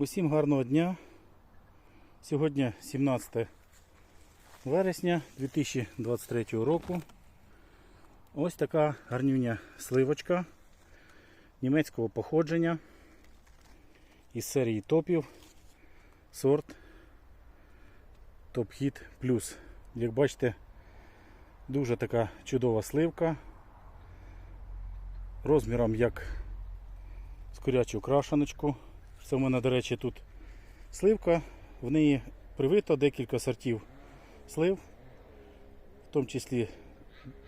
Усім гарного дня. Сьогодні 17 вересня 2023 року. Ось така гарнюня сливочка німецького походження із серії топів сорт Top Hit Plus. Як бачите, дуже така чудова сливка. Розміром як з курячу крашаночку. Це в мене, до речі, тут сливка. В неї привито декілька сортів слив, в тому числі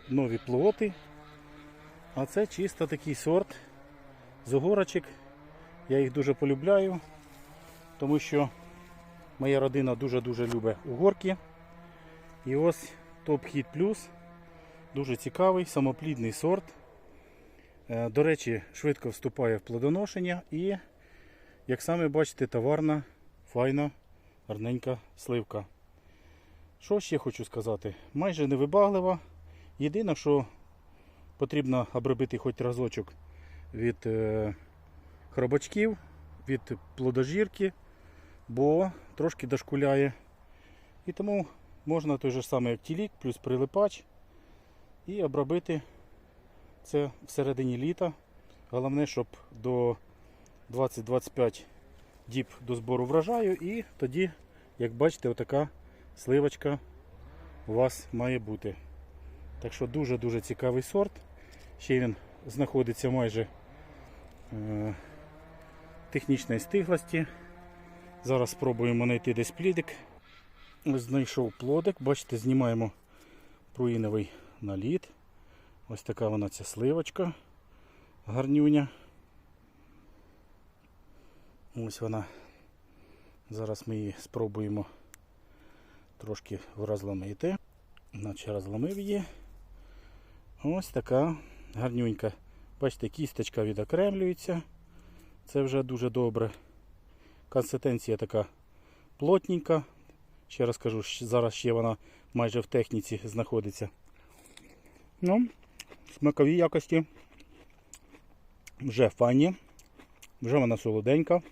нові плоти. А це чисто такий сорт з огорочок. Я їх дуже полюбляю, тому що моя родина дуже-дуже любить угорки. І ось Top Hit Plus. Дуже цікавий, самоплідний сорт. Е, До речі, швидко вступає в плодоношення і, як саме бачите, товарна, файна, гарненька сливка. Що ще хочу сказати? Майже невибаглива. Єдине, що потрібно обробити хоч разочок від е, хробачків, від плодожірки, бо трошки дошкуляє. І тому можна той же самий актілік плюс прилипач і обробити це в середині літа. Головне, щоб до 20-25 діб до збору врожаю. І тоді, як бачите, отака сливочка у вас має бути. Так що дуже-дуже цікавий сорт. Ще він знаходиться майже е, технічної стиглості. Зараз спробуємо знайти десь плідик. Знайшов плодик. Бачите, знімаємо пруїновий наліт. Ось така вона ця сливочка гарнюня. Ось вона. Зараз ми її спробуємо трошки розломити. Наче розломив її. Ось така гарнюнька. Бачите, кісточка відокремлюється. Це вже дуже добре. Консистенція така плотненька. Ще раз кажу, зараз ще вона майже в техніці знаходиться. Ну, смакові якості вже файні, вже вона солоденька.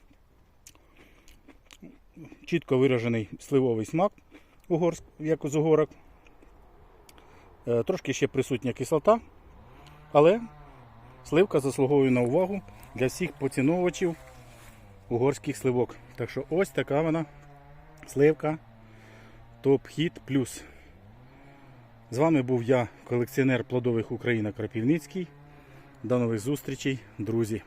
Чітко виражений сливовий смак угорськ, як з угорок. Е, Трошки ще присутня кислота, але сливка заслуговує на увагу для всіх поціновувачів угорських сливок. Так що ось така вона сливка Hit Plus. З вами був я, колекціонер плодових Україна Крапівницький. До нових зустрічей, друзі!